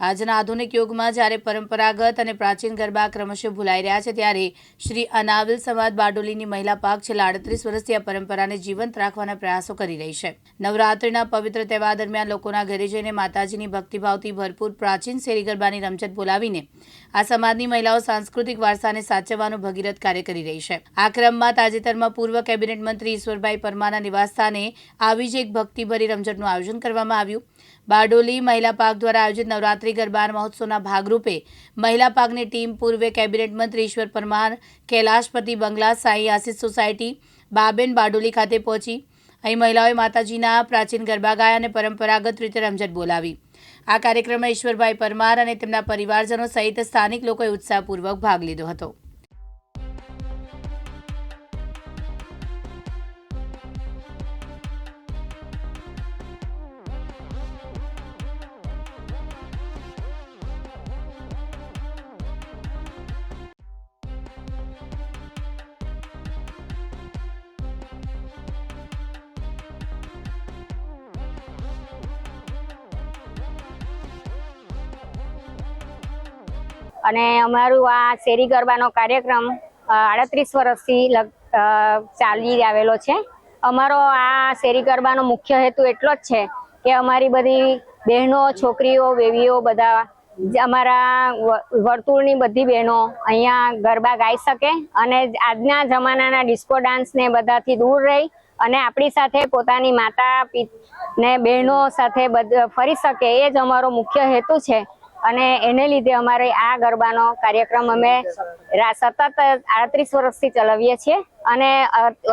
આજના આધુનિક યુગમાં જ્યારે પરંપરાગત અને પ્રાચીન ગરબા ક્રમશઃ ભૂલાઈ રહ્યા છે, ત્યારે શ્રી અનાવિલ સમાજ બારડોલીની મહિલા પાક છેલ્લા આડત્રીસ વર્ષથી આ પરંપરાને જીવંત રાખવાના પ્રયાસો કરી રહી છે. નવરાત્રિના પવિત્ર તહેવાર દરમિયાન લોકોના ઘરે જઈને માતાજીની ભક્તિભાવથી ભરપૂર પ્રાચીન શેરી ગરબાની રમઝટ બોલાવીને આ સમાજની મહિલાઓ સાંસ્કૃતિક વારસાને સાચવવાનું ભગીરથ કાર્ય કરી રહી છે. આ ક્રમમાં તાજેતરમાં પૂર્વ કેબિનેટ મંત્રી ઈશ્વરભાઈ પરમાના નિવાસસ્થાને આવી જ એક ભક્તિભરી રમઝટનું આયોજન કરવામાં આવ્યું. બારડોલી મહિલા પાક દ્વારા આયોજિત નવરાત્રી ગરબા મહોત્સવના ભાગરૂપે મહિલા પાકની ટીમ પૂર્વે કેબિનેટ મંત્રી ઈશ્વર પરમાર કૈલાશપતિ બંગલા, સાંઈ આસિસ સોસાયટી, બાબેન બારડોલી ખાતે પહોંચી. અહીં મહિલાઓએ માતાજીના પ્રાચીન ગરબા ગાયા અને પરંપરાગત રીતે રમઝટ બોલાવી. આ કાર્યક્રમમાં ઈશ્વરભાઈ પરમાર અને તેમના પરિવારજનો સહિત સ્થાનિક લોકોએ ઉત્સાહપૂર્વક ભાગ લીધો હતો. અને અમારું આ શેરી ગરબાનો કાર્યક્રમ આડત્રીસ વર્ષથી ચાલી આવેલો છે. અમારો આ શેરી ગરબાનો મુખ્ય હેતુ એટલો જ છે કે અમારી બધી બહેનો, છોકરીઓ, બેબીઓ બધા અમારા વર્તુળની બધી બહેનો અહીંયા ગરબા ગાઈ શકે અને આજના જમાનાના ડિસ્કો ડાન્સને બધાથી દૂર રહી અને આપણી સાથે પોતાની માતા ને બહેનો સાથે ફરી શકે એ જ અમારો મુખ્ય હેતુ છે. અને એને લીધે અમારે આ ગરબાનો કાર્યક્રમ અમે સતત આડત્રીસ વર્ષથી ચલાવીએ છીએ અને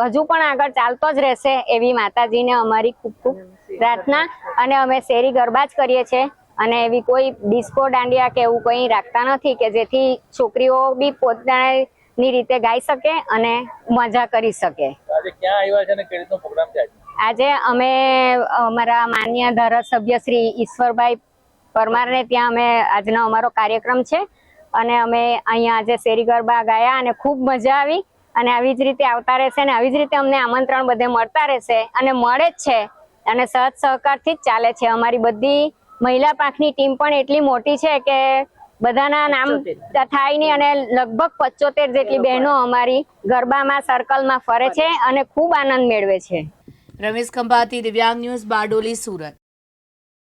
હજુ પણ આગળ ચાલતો જ રહેશે એવી માતાજીને અમારી ખૂબ ખૂબ પ્રાર્થના અને અમે શેરી ગરબા જ કરીએ છીએ અને એવી કોઈ ડિસ્કો દાંડિયા કે એવું કંઈ રાખતા નથી કે જેથી છોકરીઓ બી પોતાની રીતે ગાઈ શકે અને મજા કરી શકે. આજે અમે અમારા માન્ય ધારાસભ્ય શ્રી ઈશ્વરભાઈ પરમારને ત્યાં અમે આજનો અમારો કાર્યક્રમ છે. અને અમે અહીંયા આજે શેરી ગરબા ગાયા અને ખૂબ મજા આવી. અને આવી જ રીતે આવતા રહેશે અને આવી જ રીતે અમને આમંત્રણ બધે મળતા રહેશે. અને મળે જ છે. અને સહજ સહકારથી જ ચાલે છે. અમારી બધી મહિલા પાંખની ટીમ પણ એટલી મોટી છે કે બધાના નામ થાય નહીં અને લગભગ પચોતેર જેટલી બહેનો અમારી ગરબામાં સર્કલમાં ફરે છે અને ખૂબ આનંદ મેળવે છે. રમેશ ખંભાતી દિવ્યાંગ ન્યૂઝ બારડોલી સુરત.